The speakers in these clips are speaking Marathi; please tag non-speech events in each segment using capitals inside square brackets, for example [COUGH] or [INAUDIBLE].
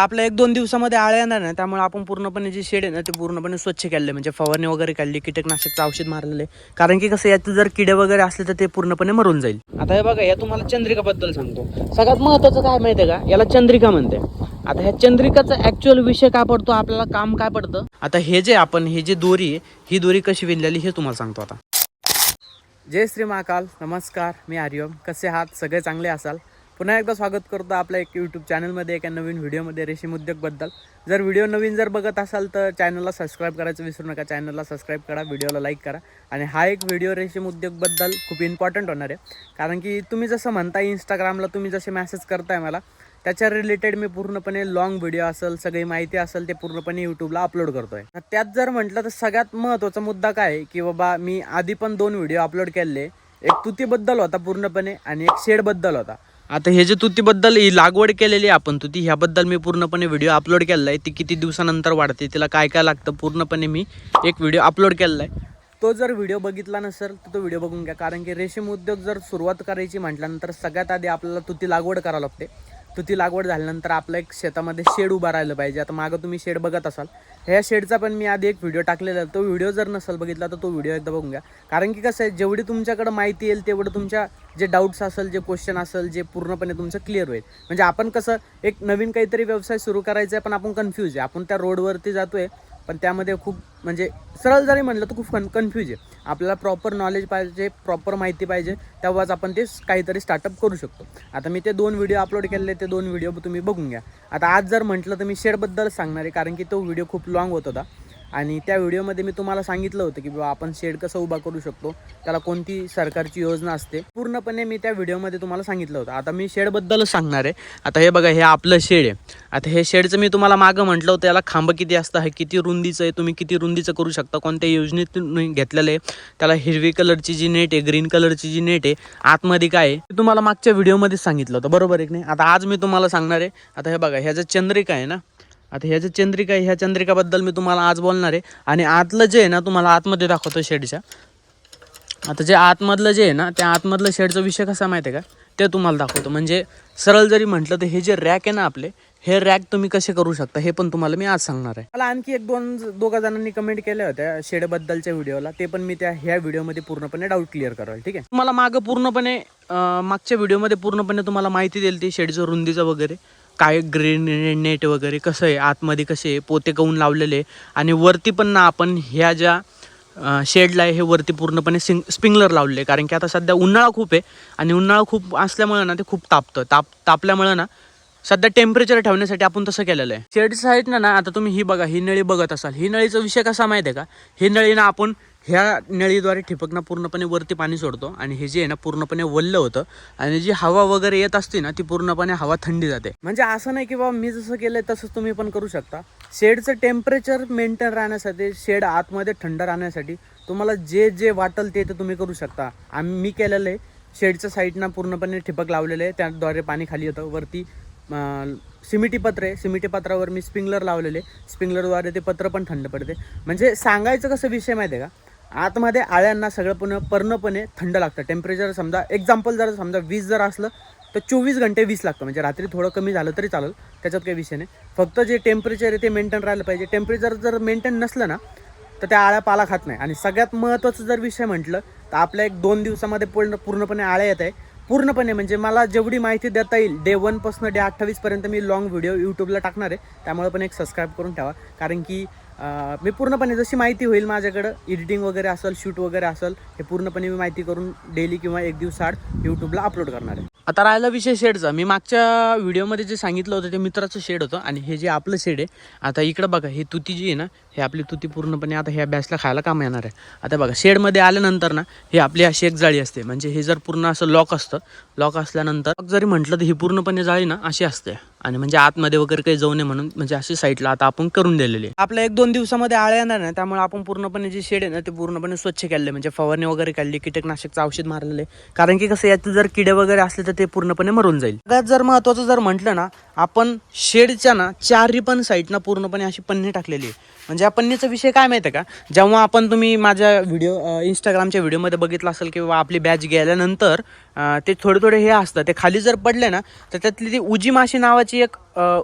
आपल्या एक दोन दिवसामध्ये आळ्या येणार ना त्यामुळे आपण पूर्णपणे जे शेड आहे ना ते पूर्णपणे स्वच्छ केले म्हणजे फवारणी वगैरे काढली कीटकनाशकचं औषध मारलेले कारण की कसं यात जर किडे वगैरे असले तर ते पूर्णपणे मरून जाईल. आता हे बघा या तुम्हाला चंद्रिकाबद्दल सांगतो. सगळ्यात महत्वाचं काय माहिती आहे का? याला चंद्रिका म्हणते. आता ह्या चंद्रिकाचा ऍक्च्युअल विषय काय पडतो? आपल्याला काम काय पडतं? आता हे जे आपण हे जे दोरी आहे ही दोरी कशी विणलेली हे तुम्हाला सांगतो आता. जय श्री महाकाल. नमस्कार. मी आर्यम. कसे आहात? सगळे चांगले असाल? पुन्हा एकदा स्वागत करतो आपल्या एक यूट्यूब चॅनलमध्ये एका नवीन व्हिडिओमध्ये रेशीम उद्योगबद्दल जर व्हिडिओ नवीन जर बघत असाल तर चॅनलला सबस्क्राईब करायचं विसरू नका. चॅनलला सबस्क्राईब करा व्हिडिओला लाईक करा. आणि हा एक व्हिडिओ रेशीम उद्योगबद्दल खूप इम्पॉर्टंट होणार आहे. कारण की तुम्ही जसं म्हणताय इंस्टाग्रामला तुम्ही जसे मेसेज करताय मला त्याच्या रिलेटेड मी पूर्णपणे लॉंग व्हिडिओ असेल सगळी माहिती असेल ते पूर्णपणे यूट्यूबला अपलोड करतोय. तर त्यात जर म्हटलं तर सगळ्यात महत्त्वाचा मुद्दा काय आहे की बाबा मी आधी पण दोन व्हिडिओ अपलोड केले. एक तुतीबद्दल होता पूर्णपणे आणि एक शेडबद्दल होता. आता हे जे तुतीबद्दल ही लागवड केलेली आहे आपण तुती ह्याबद्दल मी पूर्णपणे व्हिडिओ अपलोड केलेला आहे. ती किती दिवसानंतर वाढते तिला काय काय लागतं पूर्णपणे मी एक व्हिडिओ अपलोड केलेला आहे. तो जर व्हिडिओ बघितला नसेल तर तो व्हिडिओ बघून घ्या. कारण की रेशीम उद्योग जर सुरुवात करायची म्हटल्यानंतर सगळ्यात आधी आपल्याला तुती लागवड करावं लागते. तर ती लागवड झाल्यानंतर आपलं एक शेतामध्ये शेड उभा राहिलं पाहिजे. आता मागं तुम्ही शेड बघत असाल. ह्या शेडचा पण मी आधी एक व्हिडिओ टाकलेला आहे. तो व्हिडिओ जर नसेल बघितला तर तो व्हिडिओ एकदा बघून घ्या. कारण की कसं आहे जेवढी तुमच्याकडं माहिती येईल तेवढं तुमच्या जे डाऊट्स असेल जे क्वेश्चन असेल जे पूर्णपणे तुमचं क्लिअर होईल. म्हणजे आपण कसं एक नवीन काहीतरी व्यवसाय सुरू करायचा आहे पण आपण कन्फ्यूज आहे. आपण त्या रोडवरती जातोय पण त्यामध्ये खूप म्हणजे सरळ जरी म्हटलं तर खूप कन कन्फ्यूज आहे. आपल्याला प्रॉपर नॉलेज पाहिजे प्रॉपर माहिती पाहिजे तेव्हाच आपण ते काहीतरी स्टार्टअप करू शकतो. आता मी ते दोन व्हिडिओ अपलोड केलेले ते दोन व्हिडिओ तुम्ही बघून घ्या. आता आज जर म्हटलं तर मी शेडबद्दल सांगणार आहे कारण की तो व्हिडिओ खूप लॉंग होत होता. आणि त्या व्हिडिओमध्ये मी तुम्हाला सांगितलं होतं की बाबा आपण शेड कसं उभा करू शकतो त्याला कोणती सरकारची योजना असते. पूर्णपणे मी त्या व्हिडिओमध्ये तुम्हाला सांगितलं होतं. आता मी शेडबद्दलच सांगणार आहे. आता हे बघा हे आपलं शेड आहे. आता हे शेडचं मी तुम्हाला मागं म्हटलं होतं याला खांब किती असतं हे किती रुंदीचं आहे तुम्ही किती रुंदीचं करू शकता कोणत्या योजनेतून घेतलेलं आहे त्याला हिरवी कलरची जी नेट आहे ग्रीन कलरची जी नेट आहे आतमध्ये काय आहे ते तुम्हाला मागच्या व्हिडिओमध्येच सांगितलं होतं. बरोबर एक नाही? आता आज मी तुम्हाला सांगणार आहे. आता हे बघा ह्याचं चंद्रिका आहे ना? आता ह्या जे चंद्रिका आहे ह्या चंद्रिकाबद्दल मी तुम्हाला आज बोलणार आहे. आणि आतलं जे आहे ना तुम्हाला आतमध्ये दाखवतो शेडच्या. आता जे आतमधलं जे आहे ना त्या आतमधलं शेडचा विषय कसा माहिती आहे का? ते तुम्हाला दाखवतो. म्हणजे सरळ जरी म्हटलं तर हे जे रॅक आहे ना आपले हे रॅक तुम्ही कसे करू शकता हे पण तुम्हाला मी आज सांगणार आहे. मला आणखी एक दोन दोघा जणांनी कमेंट केल्या होत्या शेडबद्दलच्या व्हिडिओला ते पण मी त्या ह्या व्हिडिओमध्ये पूर्णपणे डाऊट क्लिअर कराल ठीक आहे? तुम्हाला मागं पूर्णपणे मागच्या व्हिडिओमध्ये पूर्णपणे तुम्हाला माहिती दिली ती शेडचं रुंदीचं वगैरे. काय ग्रेनेट नेट वगैरे कसं आहे आतमध्ये कसे आहे पोते काऊन लावलेले आणि वरती पण ना आपण ह्या ज्या शेडला आहे हे वरती पूर्णपणे सिंग स्प्रिंगलर लावलेले कारण की आता सध्या उन्हाळा खूप आहे आणि उन्हाळा खूप असल्यामुळे ना ते खूप तापतं. ताप तापल्यामुळं ना सध्या टेम्परेचर ठेवण्यासाठी आपण तसं केलेलं आहे. शेड साईडनं ना ना आता तुम्ही ही बघा ही नळी बघत असाल. ही नळीचा विषय कसा माहिती आहे का? ही नळी ना आपण ह्या नळीद्वारे ठिपकना पूर्णपणे वरती पाणी सोडतो आणि हे जे आहे ना पूर्णपणे वल्ल होतं आणि जी हवा वगैरे येत असते ना ती पूर्णपणे हवा थंडी जाते. म्हणजे असं नाही की बाबा मी जसं केलंय तसंच तुम्ही पण करू शकता. शेडचं टेम्परेचर मेंटेन राहण्यासाठी शेड आतमध्ये थंड राहण्यासाठी तुम्हाला जे जे वाटेल ते तर तुम्ही करू शकता. आम्ही मी केलेलं आहे. शेडच्या साईडनं पूर्णपणे ठिपक लावलेलं आहे. त्याद्वारे पाणी खाली येतं. वरती सिमिटी पत्र आहे सिमिटी पत्रावर मी स्प्रिंगलर लावलेले. स्प्रिंगलरद्वारे ते पत्र पण थंड पडते. म्हणजे सांगायचं कसं विषय माहिती आहे का? आतमध्ये आळ्यांना सगळं पूर्ण पर्णपणे थंड लागतं. टेम्परेचर समजा एक्झाम्पल जर समजा वीस जर असलं तर चोवीस घंटे वीस लागतं. म्हणजे रात्री थोडं कमी झालं तरी चालेल. त्याच्यात काही विषय नाही. फक्त जे टेम्परेचर आहे ते मेंटेन राहिलं पाहिजे. टेम्परेचर जर मेंटेन नसलं ना तर त्या आळ्या पाला खात नाही. आणि सगळ्यात महत्त्वाचं जर विषय म्हटलं तर आपल्या एक दोन दिवसामध्ये पूर्ण पूर्णपणे आळ्या येत आहे. पूर्णपणे म्हणजे मला जेवढी माहिती देता येईल डे वनपासून डे अठ्ठावीसपर्यंत मी लॉंग व्हिडिओ यूट्यूबला टाकणार आहे. त्यामुळे पण एक सबस्क्राईब करून ठेवा. कारण की मी पूर्णपणे जशी माहिती होईल माझ्याकडं एडिटिंग वगैरे असेल शूट वगैरे असेल हे पूर्णपणे मी माहिती करून डेली किंवा एक दिवसाआड यूट्यूबला अपलोड करणार आहे. आता राहिला विषय शेडचा. मी मागच्या व्हिडिओमध्ये जे सांगितलं होतं ते मित्राचं शेड होतं आणि हे जे आपलं शेड आहे आता इकडं बघा हे तुती जी आहे ना हे आपली तुती पूर्णपणे आता ह्या बॅसला खायला काम येणार आहे. आता बघा शेडमध्ये आल्यानंतर ना हे आपली अशी एक जाळी असते. म्हणजे हे जर पूर्ण असं लॉक असतं लॉक असल्यानंतर जरी म्हटलं तर ही पूर्णपणे जाळी ना अशी असते. आणि म्हणजे आतमध्ये वगैरे काही जाऊ नये म्हणून म्हणजे अशी साईडला आता आपण करून दिलेली आहे. आपल्या एक दोन दिवसामध्ये आळ्या येणार ना त्यामुळे आपण पूर्णपणे जे शेड आहे ना ते पूर्णपणे स्वच्छ केले म्हणजे फवारणी वगैरे काढली कीटकनाशकचं औषध मारलेले कारण की कसं यात जर किडे वगैरे असले तर ते पूर्णपणे मरून जाईल. सगळ्यात जर महत्वाचं जर म्हटलं ना आपण शेडच्या ना चारही पण साईडना पूर्णपणे अशी पन्नी टाकलेली आहे. म्हणजे या पन्नीचा विषय काय माहिती आहे का? जेव्हा आपण तुम्ही माझ्या व्हिडिओ इंस्टाग्रामच्या व्हिडिओमध्ये बघितलं असेल किंवा आपली बॅच गेल्यानंतर ते थोडे थोडे हे असतं. ते खाली जर पडले ना तर त्यातली ती उजी माशी नावाची एक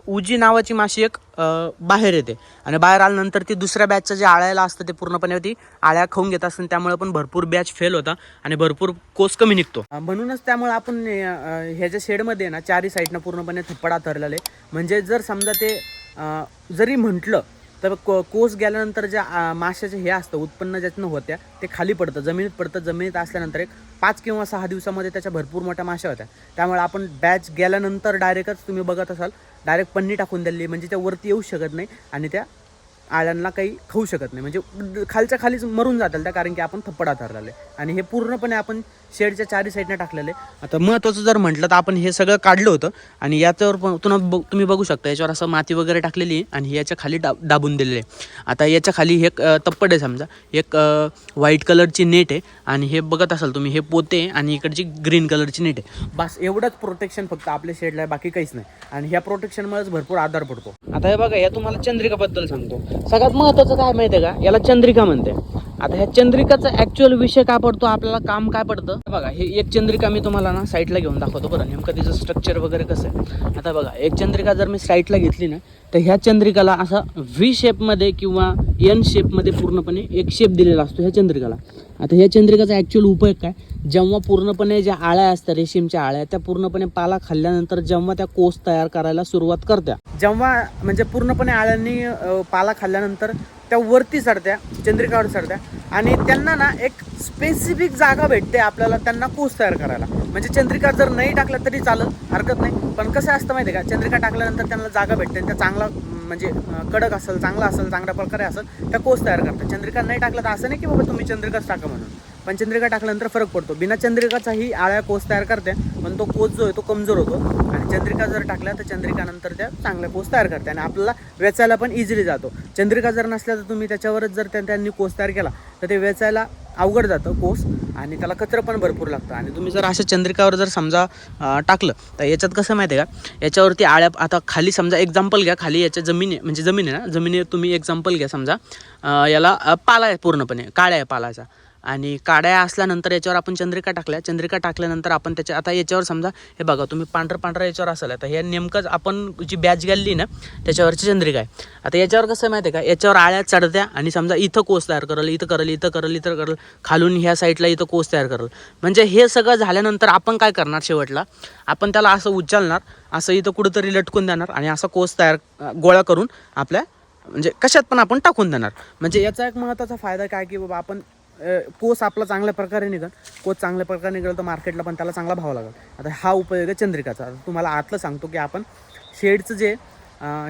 उजी नावाची माशी एक बाहेर येते. आणि बाहेर आल्यानंतर ती दुसऱ्या बॅचचं जे आळ्याला असतं ते पूर्णपणे ती आळ्या खाऊन घेत असतात त्यामुळे पण भरपूर बॅच फेल होता आणि भरपूर कोस कमी निघतो. म्हणूनच त्यामुळे आपण ह्याच्या शेडमध्ये ना चारी साईडनं पूर्णपणे थप्पडा आहे म्हणजे जर समजा ते जरी म्हटलं तर को कोस गेल्यानंतर ज्या माशाचे हे असतं उत्पन्न ज्यातनं होत्या ते खाली पडतं. जमिनीत पडतं. जमिनीत असल्यानंतर एक पाच किंवा सहा दिवसामध्ये त्याच्या भरपूर मोठ्या माश्या होत्या. त्यामुळे आपण बॅच गेल्यानंतर डायरेक्टच तुम्ही बघत असाल डायरेक्ट पन्नी टाकून दिली म्हणजे त्या वरती येऊ शकत नाही आणि त्या आळ्यांना काही खाऊ शकत नाही. म्हणजे खालच्या खालीच मरून जातील त्या कारण की आपण थप्पडा आहे आणि हे पूर्णपणे आपण शेडच्या चारी टाकलेलं. आहे आता महत्त्वाचं जर म्हटलं तर आपण हे सगळं काढलं होतं आणि याच्यावर पण पुन्हा बघ- तुम्ही बघू शकता याच्यावर असं माती वगैरे टाकलेली आहे आणि याच्या खाली डा दाबून दिलेले आहे. आता याच्या खाली हे एक, तप्पड आहे समजा. एक व्हाईट कलरची नेट आहे आणि हे बघत असाल तुम्ही हे पोते आणि इकडची ग्रीन कलरची नेट आहे. बस एवढंच प्रोटेक्शन फक्त आपल्या शेडला आहे बाकी काहीच नाही. आणि ह्या प्रोटेक्शनमुळेच भरपूर आधार पडतो. आता हे बघा या तुम्हाला चंद्रिकाबद्दल सांगतो. सगळ्यात महत्त्वाचं काय माहिती आहे का? याला चंद्रिका म्हणते. आता ह्या चंद्रिकाचा ॲक्च्युअल विषय काय पडतो? आपल्याला काम काय पडतं? बघा हे एक चंद्रिका मी तुम्हाला ना साईडला घेऊन दाखवतो बरं नेमकं तिचं स्ट्रक्चर वगैरे कसं आहे. आता बघा एक चंद्रिका जर मी साईडला घेतली ना तर ह्या चंद्रिकाला असा व्ही शेपमध्ये किंवा एन शेपमध्ये पूर्णपणे एक शेप दिलेला असतो ह्या चंद्रिकाला. आता ह्या चंद्रिकाचा ॲक्च्युअल उपयोग काय? जेव्हा पूर्णपणे ज्या आळ्या असतात रेशीमच्या आळ्या त्या पूर्णपणे पाला खाल्ल्यानंतर जेव्हा त्या कोस तयार करायला सुरुवात करत्या. जेव्हा म्हणजे पूर्णपणे आळ्यांनी पाला खाल्ल्यानंतर त्या वरती चढत्या चंद्रिकावर चढत्या आणि त्यांना ना एक स्पेसिफिक जागा भेटते आपल्याला त्यांना कोस तयार करायला. म्हणजे चंद्रिका जर नाही टाकलं तरी चालत हरकत नाही. पण कसं असतं माहिती आहे का? चंद्रिका टाकल्यानंतर त्यांना जागा भेटते त्या चांगला म्हणजे कडक असेल चांगला असेल चांगल्या प्रकारे असेल त्या कोस तयार करतात. चंद्रिका नाही टाकलं तर असं नाही की बाबा तुम्ही चंद्रिकाच टाका म्हणून. पण चंद्रिका टाकल्यानंतर फरक पडतो. बिना चंद्रिकाचाही आळ्या कोस तयार करते पण तो कोस जो आहे तो कमजोर होतो. आणि चंद्रिका जर टाकल्या तर चंद्रिकानंतर त्या चांगल्या कोस तयार करते आणि आपल्याला वेचायला पण इझिली जातो. चंद्रिका जर नसल्या तर तुम्ही त्याच्यावरच जर त्यांनी कोस तयार केला तर ते वेचायला अवघड जातं कोस आणि त्याला कचरं पण भरपूर लागतं. आणि तुम्ही जर अशा चंद्रिकावर जर समजा टाकलं तर याच्यात कसं माहिती आहे का? याच्यावरती आळ्या आता खाली समजा एक्झाम्पल घ्या. खाली याच्या जमीन आहे म्हणजे जमीन आहे ना? जमिनीवर तुम्ही एक्झाम्पल घ्या समजा. याला पाला आहे पूर्णपणे. काळ्या आहे पालाचा. आणि काड्या असल्यानंतर याच्यावर आपण चंद्रिका टाकल्या. चंद्रिका टाकल्यानंतर आपण त्याच्या आता याच्यावर समजा हे बघा तुम्ही पांढरं पांढरं याच्यावर असेल. आता हे नेमकंच आपण जी बॅच गेली ना त्याच्यावरची चंद्रिका आहे. आता याच्यावर कसं माहिती आहे का? याच्यावर आळ्या चढत्या आणि समजा इथं कोस तयार करल इथं करल इथं करल इथं करल खालून ह्या साईडला इथं कोस तयार करल. म्हणजे हे सगळं झाल्यानंतर आपण काय करणार शेवटला? आपण त्याला असं उचलणार असं इथं कुठंतरी लटकून देणार आणि असा कोस तयार गोळा करून आपल्या म्हणजे कशात पण आपण टाकून देणार. म्हणजे याचा एक महत्त्वाचा फायदा काय की बाबा आपण कोस आपला चांगल्या प्रकारे निघल कोस चांगल्या प्रकारे निघाल तर मार्केटला पण त्याला चांगला भाव लागेल. आता हा उपयोग आहे चंद्रिकाचा. आता तुम्हाला आतलं सांगतो की आपण शेडचं जे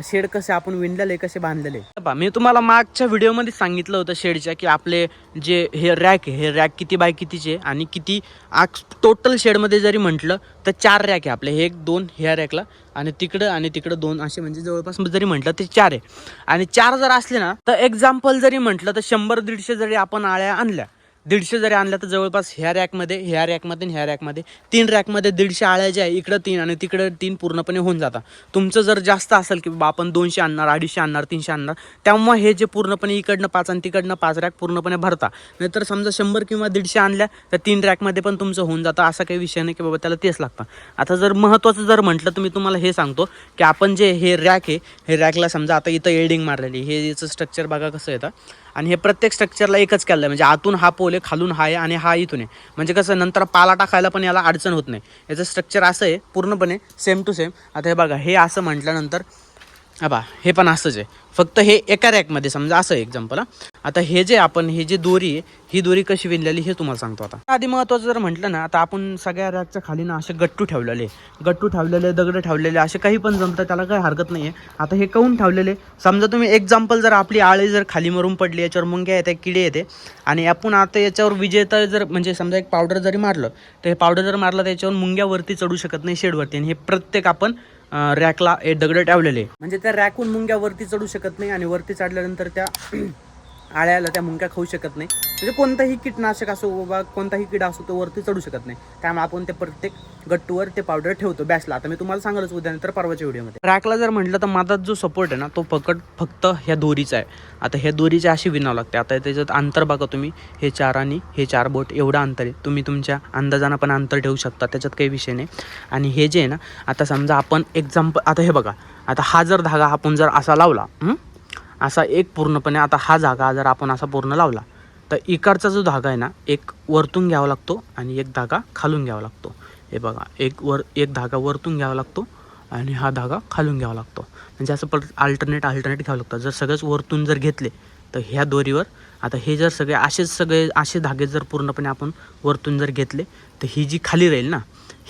शेड कसे आपण विणलेले कसे बांधलेले? बा मी तुम्हाला मागच्या व्हिडिओमध्ये सांगितलं होतं शेडच्या की आपले जे हे रॅक आहे हे रॅक किती बाय कितीचे आणि किती आग टोटल शेडमध्ये जरी म्हटलं तर चार रॅक आहे आपले हे एक दोन ह्या रॅकला आणि तिकडं आणि तिकडं दोन असे म्हणजे जवळपास जरी म्हटलं ते चार आहे. आणि चार जर असले ना तर एक्झाम्पल जरी म्हटलं तर शंभर दीडशे जरी आपण आळ्या आणल्या दीडशे जरी आणल्या तर जवळपास ह्या रॅकमध्ये ह्या रॅकमध्ये आणि ह्या रॅकमध्ये. तीन रॅकमध्ये दीडशे आळ्या ज्या आहे इकडं तीन आणि तिकडं तीन पूर्णपणे होऊन जातात. तुमचं जर जास्त असेल की बाबा आपण दोनशे आणणार अडीचशे आणणार तीनशे आणणार तेव्हा हे जे पूर्णपणे इकडनं पाच आणि तिकडनं पाच रॅक पूर्णपणे भरता. नाहीतर समजा शंभर किंवा दीडशे आणल्या तर तीन रॅकमध्ये पण तुमचं होऊन जातं. असा काही विषय नाही की बाबा त्याला तेच लागतं. आता जर महत्त्वाचं जर म्हटलं तर मी तुम्हाला हे सांगतो की आपण जे हे रॅक आहे हे रॅकला समजा आता इथं एल्डिंग मारलेली हे याचं स्ट्रक्चर बघा कसं येतं. आणि हे प्रत्येक स्ट्रक्चरला एकच केलं आहे म्हणजे आतून हा पोल आहे खालून हा आहे आणि हा इथून आहे. म्हणजे कसं नंतर पाला टाकायला पण याला अडचण होत नाही. याचं स्ट्रक्चर असं आहे पूर्णपणे सेम टू सेम आता हे बघा हे असं म्हटल्यानंतर बा हे पण असंच आहे. फक्त हे एका रॅकमध्ये समजा असं एक्झाम्पल आता हे जे आपण हे जे दोरी आहे ही दोरी कशी विणलेली हे तुम्हाला सांगतो आता. आधी महत्त्वाचं जर म्हटलं ना आता आपण सगळ्या रॅकच्या खाली ना असे गट्टू ठेवलेले गट्टू ठेवलेले दगड ठेवलेले असे काही पण जमतं त्याला काही हरकत नाही आहे आता हे काऊन ठेवलेले? समजा तुम्ही एक्झाम्पल जर आपली आळी जर खाली मरून पडली याच्यावर मुंग्या येते किडे येते आणि आपण आता याच्यावर विजेता जर म्हणजे समजा एक पावडर जरी मारलं तर हे पावडर जर मारलं तर याच्यावर मुंग्यावरती चढू शकत नाही शेडवरती आणि हे प्रत्येक आपण रॅकला हे दगड ठेवलेले. म्हणजे त्या रॅकहून मुंग्या वरती चढू शकत नाही आणि वरती चढल्यानंतर त्या आळ्या त्या मुंग्या खाऊ शकत नाही. म्हणजे कोणताही कीटनाशक असो बाबा कोणताही किडा असो तो वरती चढू शकत नाही. त्यामुळे आपण ते प्रत्येक गट्टूवर ते पावडर ठेवतो बॅसला आता मी तुम्हाला सांगालच उद्यानंतर परवाच्या व्हिडिओमध्ये. रॅकला जर म्हटलं तर माझा जो सपोर्ट आहे ना तो पकड फक्त ह्या दोरीचा आहे. आता ह्या दोरीचे अशी विणावं लागते आता त्याच्यात अंतर बघा तुम्ही. हे चार आणि हे चार बोट एवढं अंतर आहे. तुम्ही तुमच्या अंदाजानं पण अंतर ठेवू शकता. त्याच्यात काही विषय नाही. आणि हे जे आहे ना आता समजा आपण एक्झाम्पल आता हे बघा. आता हा जर धागा आपण जर असा लावला असा एक पूर्णपणे आता हा धागा जर आपण असा पूर्ण लावला तर इकडचा जो धागा आहे ना एक वरतून घ्यावा लागतो आणि एक धागा खालून घ्यावा लागतो. हे बघा एक वर एक धागा वरतून घ्यावा लागतो आणि हा धागा खालून घ्यावा लागतो. म्हणजे असं परत अल्टरनेट अल्टरनेट घ्यावं लागतं. जर सगळंच वरतून जर घेतले तर ह्या दोरीवर आता हे जर सगळे असेच सगळे असे धागे जर पूर्णपणे आपण वरतून जर घेतले तर ही जी खाली राहील ना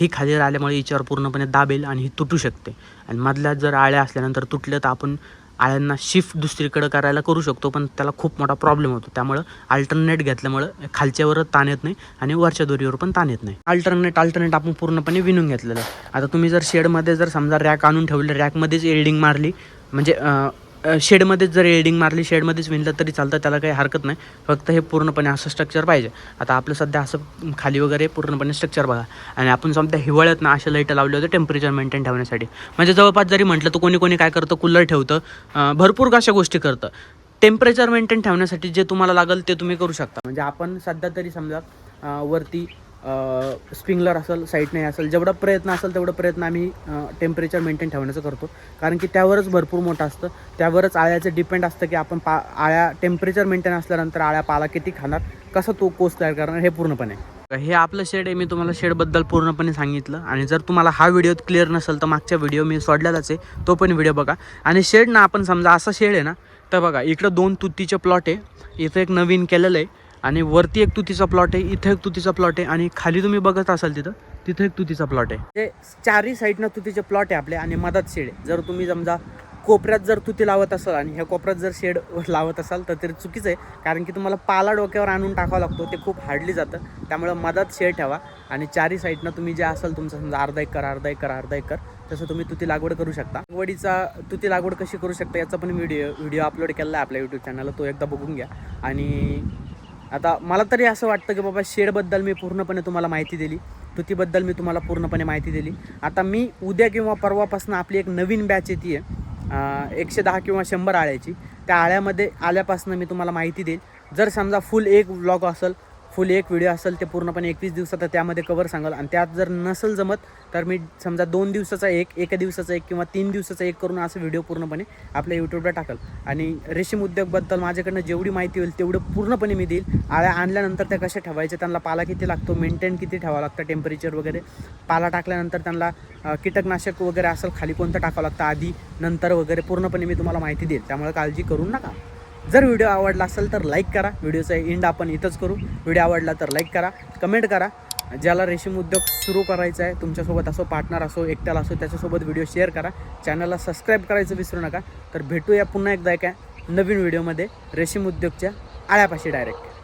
ही खाली राहिल्यामुळे हिच्यावर पूर्णपणे दाबेल आणि ही तुटू शकते. आणि मधल्या जर आळ्या असल्यानंतर तुटल्या तर आपण आळ्यांना शिफ्ट दुसरीकडे करायला करू शकतो पण त्याला खूप मोठा प्रॉब्लेम होतो. त्यामुळं अल्टरनेट घेतल्यामुळं खालच्यावर ताण येत नाही आणि वरच्या दोरीवर पण ताण येत नाही. अल्टरनेट अल्टरनेट आपण पूर्णपणे विणून घेतलेलं आता तुम्ही जर शेडमध्ये जर समजा रॅक आणून ठेवले रॅकमध्येच एल्डिंग मारली म्हणजे शेडमध्येच जर एल्डिंग मारली शेडमध्येच विणलं तरी चालतं त्याला काही हरकत नाही. फक्त हे पूर्णपणे असं स्ट्रक्चर पाहिजे. आता आपलं सध्या असं खाली वगैरे पूर्णपणे स्ट्रक्चर बघा. आणि आपण समजा हिवाळ्यात ना अशा लाइट लावले होते टेम्परेचर मेंटेन ठेवण्यासाठी. म्हणजे जवळपास जरी म्हटलं तर कोणी कोणी काय करतं कूलर ठेवतं भरपूर अशा गोष्टी करतं. टेम्परेचर मेंटेन ठेवण्यासाठी जे तुम्हाला लागेल ते तुम्ही करू शकता. म्हणजे आपण सध्या तरी समजा वरती स्प्रिंगलर असेल साईडने असेल जेवढा प्रयत्न असेल तेवढा प्रयत्न आम्ही टेम्परेचर मेंटेन ठेवण्याचा करतो. कारण की त्यावरच भरपूर मोठं असतं. त्यावरच आळ्याचं डिपेंड असतं की आपण पा आळ्या टेम्परेचर मेंटेन असल्यानंतर आळ्या पाला किती खाणार कसा तो कोस तयार करणार हे पूर्णपणे. हे आपलं शेड आहे मी तुम्हाला शेडबद्दल पूर्णपणे सांगितलं. आणि जर तुम्हाला हा व्हिडिओ क्लिअर नसेल तर मागच्या व्हिडिओ मी सोडलेलाच आहे. तो पण व्हिडिओ बघा. आणि शेड ना आपण समजा असा शेड आहे ना तर बघा इकडं दोन तुतीचे प्लॉट आहे. इथं एक नवीन केलेलं आहे. आणि वरती एक तुतीचा प्लॉट आहे इथं एक तुतीचा प्लॉट आहे आणि खाली तुम्ही बघत असाल तिथं तिथं एक तुतीचा प्लॉट आहे. ते चारही साईडनं तुतीचे प्लॉट आहे आपले आणि मधात शेड आहे. जर तुम्ही समजा कोपऱ्यात जर तुती लावत असाल आणि ह्या कोपऱ्यात जर शेड [LAUGHS] लावत असाल तर ते चुकीचं आहे. कारण की तुम्हाला पाला डोक्यावर आणून टाकावा लागतो ते खूप हार्डली जातं. त्यामुळं मधात शेड ठेवा आणि चारही साईडनं तुम्ही जे असाल तुमचं समजा अर्धा एकर अर्धा एकर अर्धा एकर तसं तुम्ही तुती लागवड करू शकता. लागवडीचा तुती लागवड कशी करू शकता याचा पण व्हिडिओ व्हिडिओ अपलोड केला आहे आपल्या यूट्यूब चॅनलला तो एकदा बघून घ्या. आणि आता मला तरी असं वाटतं की बाबा शेडबद्दल मी पूर्णपणे तुम्हाला माहिती दिली. तुतीबद्दल मी तुम्हाला पूर्णपणे माहिती दिली. आता मी उद्या किंवा परवापासून आपली एक नवीन बॅच येते. आहे एकशे दहा किंवा शंभर आळ्याची. त्या आळ्यामध्ये आल्यापासून मी तुम्हाला माहिती देईल. जर समजा फुल एक व्लॉग असेल फुल एक व्हिडिओ असेल ते पूर्णपणे एकवीस दिवसात त्यामध्ये कवर सांगाल. आणि त्यात जर नसेल जमत तर मी समजा दोन दिवसाचा एक एका दिवसाचा एक किंवा तीन दिवसाचा एक करून असं व्हिडिओ पूर्णपणे आपल्या यूट्यूबला टाकल. आणि रेशीम उद्योगबद्दल माझ्याकडनं जेवढी माहिती होईल तेवढं पूर्णपणे मी देईल. आळ्या आणल्यानंतर त्या कशा ठेवायच्या त्यांना पाला किती लागतो मेंटेन किती ठेवावं लागतं टेम्परेचर वगैरे. पाला टाकल्यानंतर त्यांना कीटकनाशक वगैरे असेल खाली कोणतं टाकावं लागतं आधी नंतर वगैरे पूर्णपणे मी तुम्हाला माहिती देईल. त्यामुळे काळजी करू नका. जर व्हिडिओ आवडला असेल तर लाईक करा. व्हिडिओचा एंड आपण इथंच करू. व्हिडिओ आवडला तर लाईक करा कमेंट करा. ज्याला रेशीम उद्योग सुरू करायचा आहे तुमच्यासोबत असो पार्टनर असो एकट्याला असो त्याच्यासोबत व्हिडिओ शेअर करा. चॅनलला सबस्क्राईब करायचं विसरू नका. तर भेटूया पुन्हा एकदा एका नवीन व्हिडिओमध्ये रेशीम उद्योगच्या आळ्यापाशी डायरेक्ट